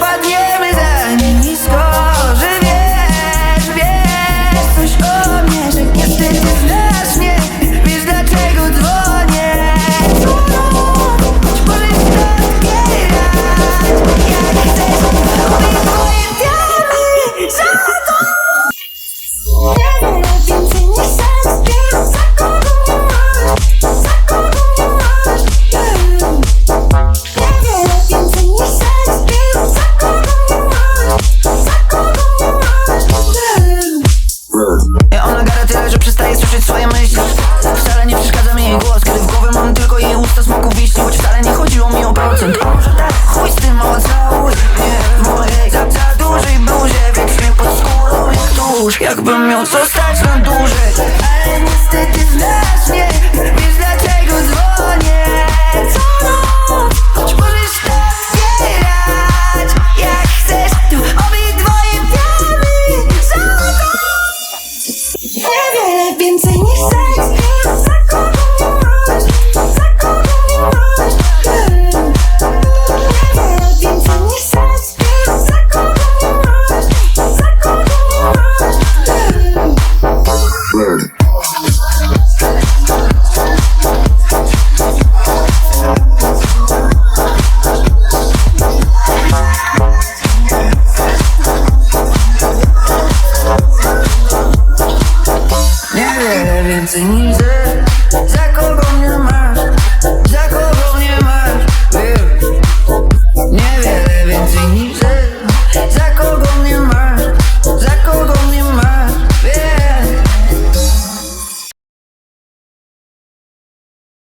半天。tyle, że przestaję słyszeć swoje myśli. Wcale nie przeszkadza mi jej głos Kiedy w głowie mam tylko jej usta smaku wiśni Choć wcale nie chodziło mi o procent. Może tak, chuj z tym, mała całuj mnie W mojej za, za dużej bluzie Wieć mnie pod skórą jak tuż Jakbym miał zostać na dłużej. dancing music